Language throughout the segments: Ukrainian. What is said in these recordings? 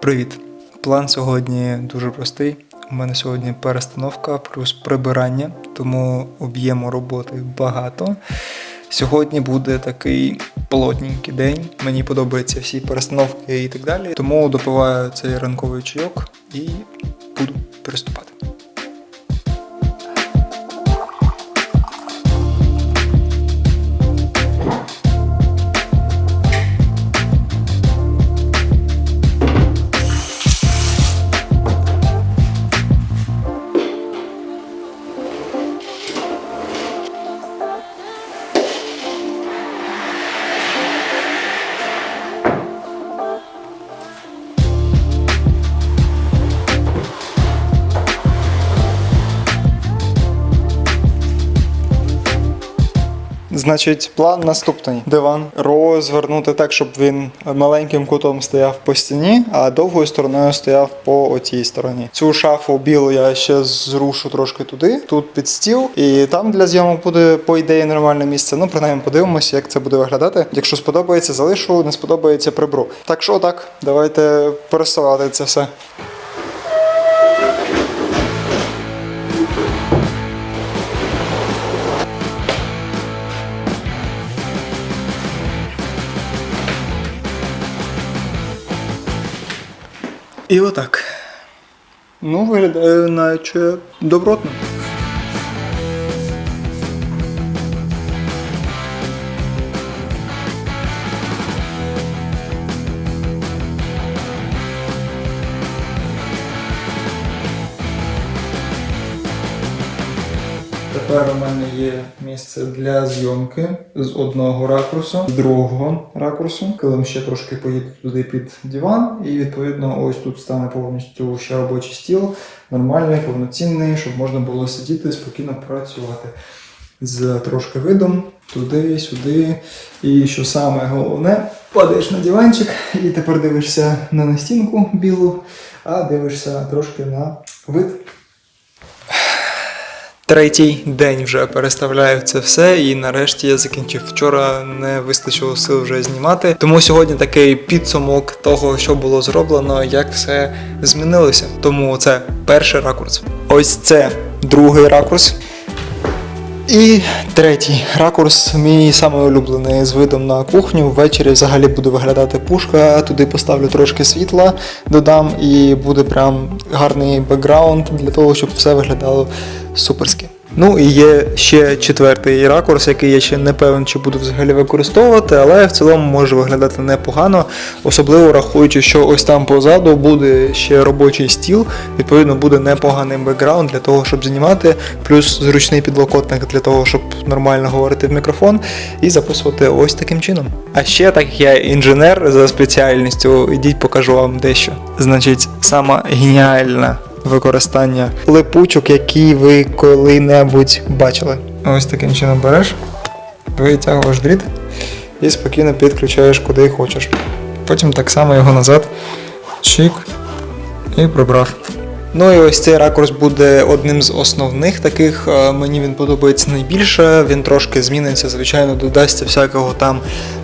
Привіт! План сьогодні дуже простий. У мене сьогодні перестановка плюс прибирання, тому об'єму роботи багато. Сьогодні буде такий плотненький день. Мені подобаються всі перестановки і так далі. Тому допиваю цей ранковий чайок і буду приступати. Значить, план наступний: диван розвернути так, щоб він маленьким кутом стояв по стіні, а довгою стороною стояв по отій стороні. Цю шафу білу я ще зрушу трошки туди, тут під стіл, і там для зйомок буде по ідеї нормальне місце. Ну, принаймні, подивимося, як це буде виглядати. Якщо сподобається, залишу, не сподобається, приберу. Так що так, давайте пересувати це все. І отак. Ну, виглядає наче добротно. Тепер у мене є місце для зйомки з одного ракурсу, з другого ракурсу. Килим ще трошки поїде туди під диван, і відповідно ось тут стане повністю ще робочий стіл, нормальний, повноцінний, щоб можна було сидіти спокійно працювати. З трошки видом туди, сюди. І що саме головне, падаєш на диванчик і тепер дивишся не на стінку білу, а дивишся трошки на вид. Третій день вже переставляю це все, і нарешті я закінчив. Вчора не вистачило сил вже знімати. Тому сьогодні такий підсумок того, що було зроблено, як все змінилося. Тому це перший ракурс. Ось це другий ракурс. І третій ракурс, мій самий улюблений з видом на кухню. Ввечері взагалі буде виглядати пушка. Туди поставлю трошки світла, додам, і буде прям гарний бекграунд для того, щоб все виглядало суперськи. Ну і є ще четвертий ракурс, який я ще не певен, чи буду взагалі використовувати, але в цілому може виглядати непогано, особливо рахуючи, що ось там позаду буде ще робочий стіл, відповідно буде непоганий бекграунд для того, щоб знімати, плюс зручний підлокотник для того, щоб нормально говорити в мікрофон і записувати ось таким чином. А ще так як я інженер за спеціальністю, ідіть покажу вам дещо. Значить, сама геніальна використання липучок, які ви коли-небудь бачили. Ось таким чином береш, витягуєш дріт і спокійно підключаєш куди хочеш. Потім так само його назад чик і прибрав. Ну і ось цей ракурс буде одним з основних таких. е, Мені він подобається найбільше. Він трошки зміниться, звичайно, додасться всякого там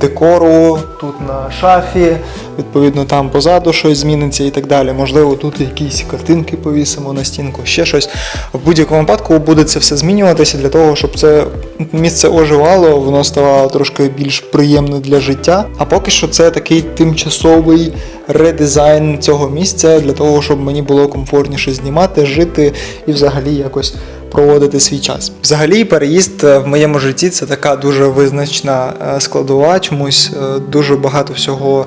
декору, тут на шафі, відповідно, там позаду щось зміниться і так далі. Можливо, тут якісь картинки повісимо на стінку, ще щось. В будь-якому випадку буде це все змінюватися для того, щоб це місце оживало, воно ставало трошки більш приємне для життя. А поки що це такий тимчасовий редизайн цього місця для того, щоб мені було комфортніше знімати, жити і взагалі якось проводити свій час. Взагалі, переїзд е, в моєму житті це така дуже визначна е, складова. Чомусь е, дуже багато всього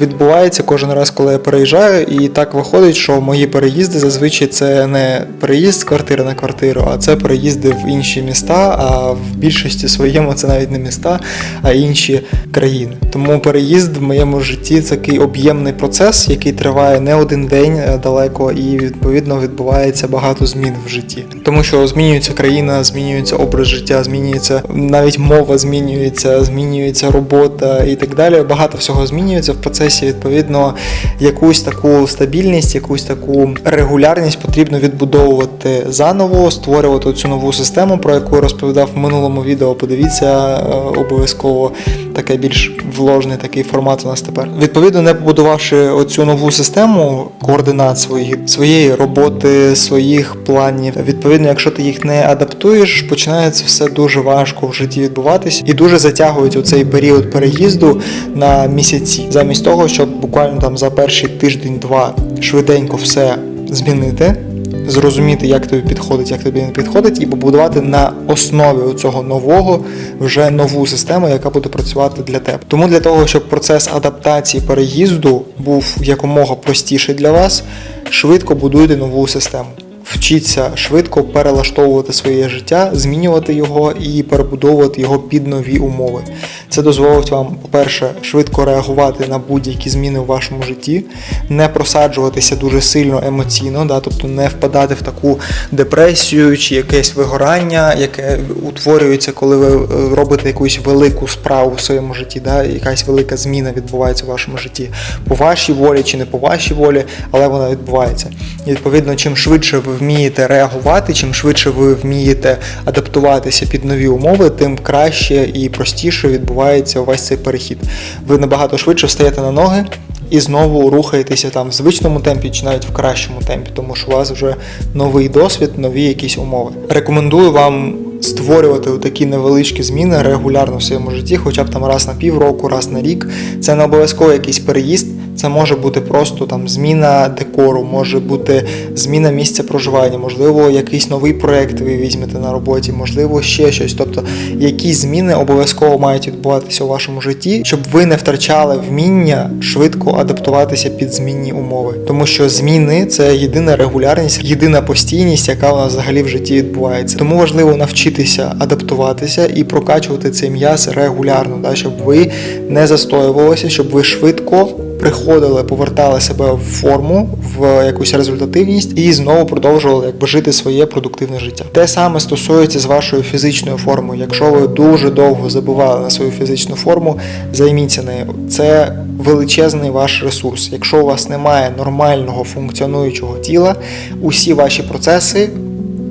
відбувається кожен раз, коли я переїжджаю. І так виходить, що мої переїзди зазвичай це не переїзд з квартири на квартиру, а це переїзди в інші міста. А в більшості своєму це навіть не міста, а інші країни. Тому переїзд в моєму житті це такий об'ємний процес, який триває не один день далеко, і відповідно відбувається багато змін в житті. Тому що що змінюється країна, змінюється образ життя, змінюється навіть мова змінюється, змінюється робота і так далі. Багато всього змінюється в процесі. Відповідно, якусь таку стабільність, якусь таку регулярність потрібно відбудовувати заново, створювати цю нову систему, про яку я розповідав в минулому відео. Подивіться е, обов'язково таке більш вложний такий формат у нас тепер. Відповідно, не побудувавши оцю нову систему координат своїх своєї роботи, своїх планів. Відповідно, якщо ти їх не адаптуєш, починається все дуже важко в житті відбуватись і дуже затягується цей період переїзду на місяці, замість того, щоб буквально там за перший тиждень-два швиденько все змінити. Зрозуміти, як тобі підходить, як тобі не підходить, і побудувати на основі цього нового вже нову систему, яка буде працювати для тебе. Тому для того, щоб процес адаптації переїзду був якомога простіший для вас, швидко будуйте нову систему. Вчіться швидко перелаштовувати своє життя, змінювати його і перебудовувати його під нові умови. Це дозволить вам, по-перше, швидко реагувати на будь-які зміни в вашому житті, не просаджуватися дуже сильно емоційно, да, тобто не впадати в таку депресію чи якесь вигорання, яке утворюється, коли ви е, робите якусь велику справу в своєму житті, да, якась велика зміна відбувається в вашому житті по вашій волі чи не по вашій волі, але вона відбувається. І відповідно, чим швидше ви вмієте реагувати, чим швидше ви вмієте адаптуватися під нові умови, тим краще і простіше відбувається увесь цей перехід. Ви набагато швидше встаєте на ноги. І знову рухаєтеся там в звичному темпі чи навіть в кращому темпі, тому що у вас вже новий досвід, нові якісь умови. Рекомендую вам створювати такі невеличкі зміни регулярно в своєму житті, хоча б там раз на півроку, раз на рік. Це не обов'язково якийсь переїзд. Це може бути просто там зміна декору, може бути зміна місця проживання, можливо, якийсь новий проект ви візьмете на роботі, можливо, ще щось. Тобто якісь зміни обов'язково мають відбуватися у вашому житті, щоб ви не втрачали вміння швидко адаптуватися під змінні умови. Тому що зміни це єдина регулярність, єдина постійність, яка у нас взагалі в житті відбувається. Тому важливо навчитися адаптуватися і прокачувати цей м'яз регулярно, да, щоб ви не застоювалися, щоб ви швидко приходили, повертали себе в форму, в якусь результативність і знову продовжували якби жити своє продуктивне життя. Те саме стосується з вашою фізичною формою. Якщо ви дуже довго забували на свою фізичну форму, займіться нею. Це величезний ваш ресурс. Якщо у вас немає нормального функціонуючого тіла, усі ваші процеси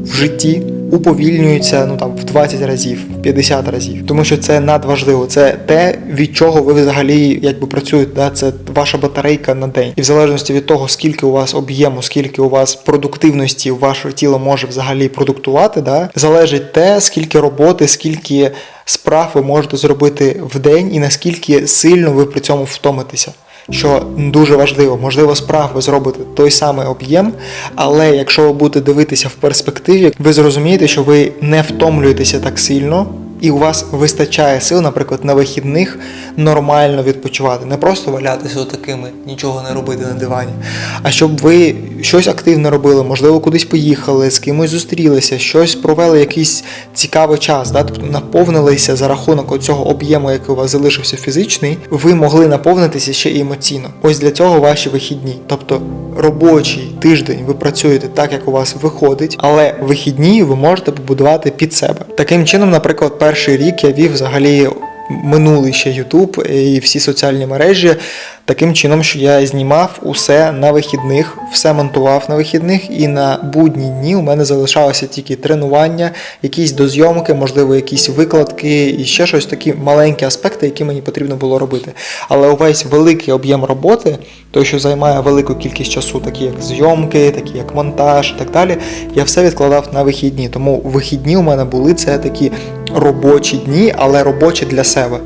в житті уповільнюються ну там в 20 разів, в 50 разів, тому що це надважливо. Це те, від чого ви взагалі якби працюєте. Да? Це ваша батарейка на день. І в залежності від того, скільки у вас об'єму, скільки у вас продуктивності ваше тіло може взагалі продуктувати, да? залежить те, скільки роботи, скільки справ ви можете зробити в день, і наскільки сильно ви при цьому втомитеся що дуже важливо, можливо, справ ви зробите той самий об'єм, але якщо ви будете дивитися в перспективі, ви зрозумієте, що ви не втомлюєтеся так сильно. І у вас вистачає сил, наприклад, на вихідних нормально відпочивати, не просто валятися такими, нічого не робити на дивані, а щоб ви щось активне робили, можливо, кудись поїхали, з кимось зустрілися, щось провели якийсь цікавий час, да? тобто наповнилися за рахунок цього об'єму, який у вас залишився фізичний, ви могли наповнитися ще і емоційно. Ось для цього ваші вихідні, тобто робочий тиждень ви працюєте так, як у вас виходить, але вихідні ви можете побудувати під себе. Таким чином, наприклад, перший рік я вів взагалі минулий ще YouTube і всі соціальні мережі таким чином, що я знімав усе на вихідних, все монтував на вихідних, і на будні дні у мене залишалося тільки тренування, якісь дозйомки, можливо, якісь викладки і ще щось такі маленькі аспекти, які мені потрібно було робити. Але увесь великий об'єм роботи, той, що займає велику кількість часу, такі як зйомки, такі як монтаж і так далі, я все відкладав на вихідні. Тому вихідні у мене були це такі робочі дні, але робочі для себе.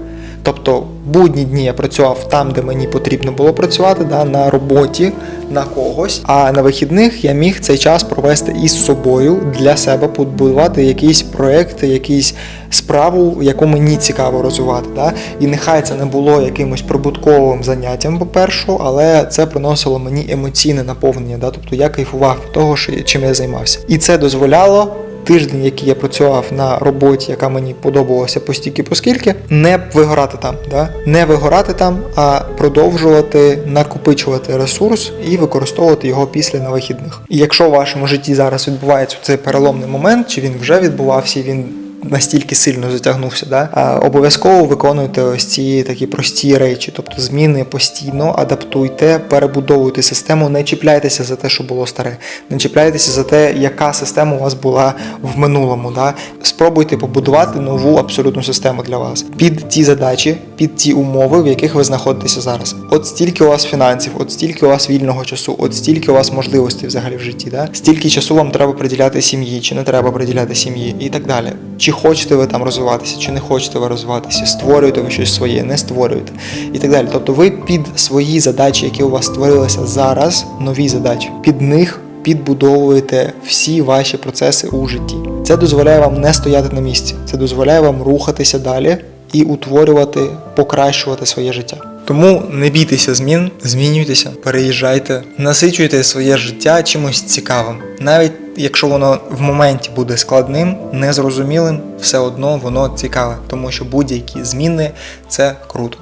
Тобто будні дні я працював там, де мені потрібно було працювати, да, на роботі на когось. А на вихідних я міг цей час провести із собою для себе, побудувати якийсь проєкт, якийсь справу, яку мені цікаво розвивати. Да? І нехай це не було якимось прибутковим заняттям, по-перше, але це приносило мені емоційне наповнення. Да? Тобто я кайфував від того, чим я займався. І це дозволяло тиждень, який я працював на роботі, яка мені подобалася постільки поскільки, не вигорати там, да? не вигорати там, а продовжувати накопичувати ресурс і використовувати його після на вихідних. І якщо в вашому житті зараз відбувається цей переломний момент, чи він вже відбувався, він настільки сильно затягнувся, да? обов'язково виконуйте ось ці такі прості речі, тобто зміни постійно, адаптуйте, перебудовуйте систему, не чіпляйтеся за те, що було старе, не чіпляйтеся за те, яка система у вас була в минулому. Да? Спробуйте побудувати нову абсолютну систему для вас під ті задачі, під ті умови, в яких ви знаходитеся зараз. От стільки у вас фінансів, от стільки у вас вільного часу, от стільки у вас можливостей взагалі в житті. Да? Стільки часу вам треба приділяти сім'ї, чи не треба приділяти сім'ї, і так далі. Чи хочете ви там розвиватися, чи не хочете ви розвиватися, створюєте ви щось своє, не створюєте і так далі. Тобто ви під свої задачі, які у вас створилися зараз, нові задачі, під них підбудовуєте всі ваші процеси у житті. Це дозволяє вам не стояти на місці, це дозволяє вам рухатися далі і утворювати, покращувати своє життя. Тому не бійтеся змін, змінюйтеся, переїжджайте, насичуйте своє життя чимось цікавим. Навіть якщо воно в моменті буде складним, незрозумілим, все одно воно цікаве, тому що будь-які зміни це круто.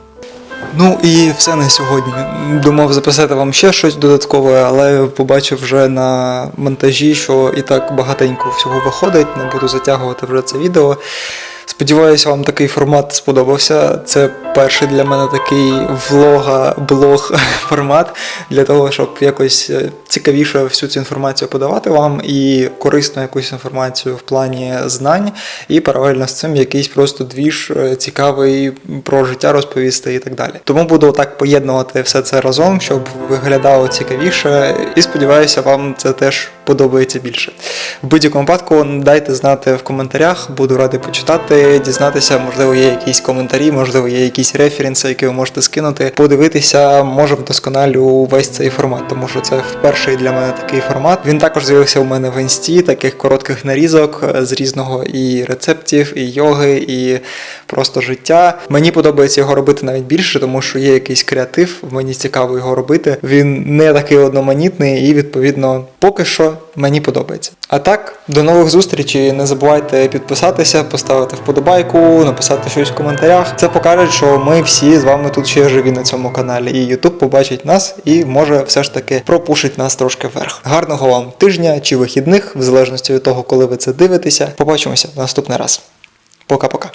Ну і все на сьогодні. Думав записати вам ще щось додаткове, але побачив вже на монтажі, що і так багатенько всього виходить. Не буду затягувати вже це відео. Сподіваюся, вам такий формат сподобався. Це перший для мене такий влога, блог формат для того, щоб якось е, цікавіше всю цю інформацію подавати вам і корисну якусь інформацію в плані знань, і паралельно з цим якийсь просто двіж е, цікавий про життя розповісти і так далі. Тому буду так поєднувати все це разом, щоб виглядало цікавіше, і сподіваюся, вам це теж подобається більше. В будь-якому випадку дайте знати в коментарях, буду радий почитати, дізнатися, можливо, є якісь коментарі, можливо, є якісь референси, які ви можете скинути, подивитися, може вдосконалю весь цей формат, тому що це вперше для мене такий формат. Він також з'явився у мене в інсті, таких коротких нарізок з різного і рецептів, і йоги, і просто життя. Мені подобається його робити навіть більше, тому що є якийсь креатив, мені цікаво його робити. Він не такий одноманітний і відповідно поки що мені подобається. А так, до нових зустрічей. Не забувайте підписатися, поставити вподобайку, написати щось в коментарях. Це покаже, що ми всі з вами тут ще живі на цьому каналі. І YouTube побачить нас і може все ж таки пропушить нас трошки вверх. Гарного вам тижня чи вихідних, в залежності від того, коли ви це дивитеся. Побачимося наступний раз. Пока-пока.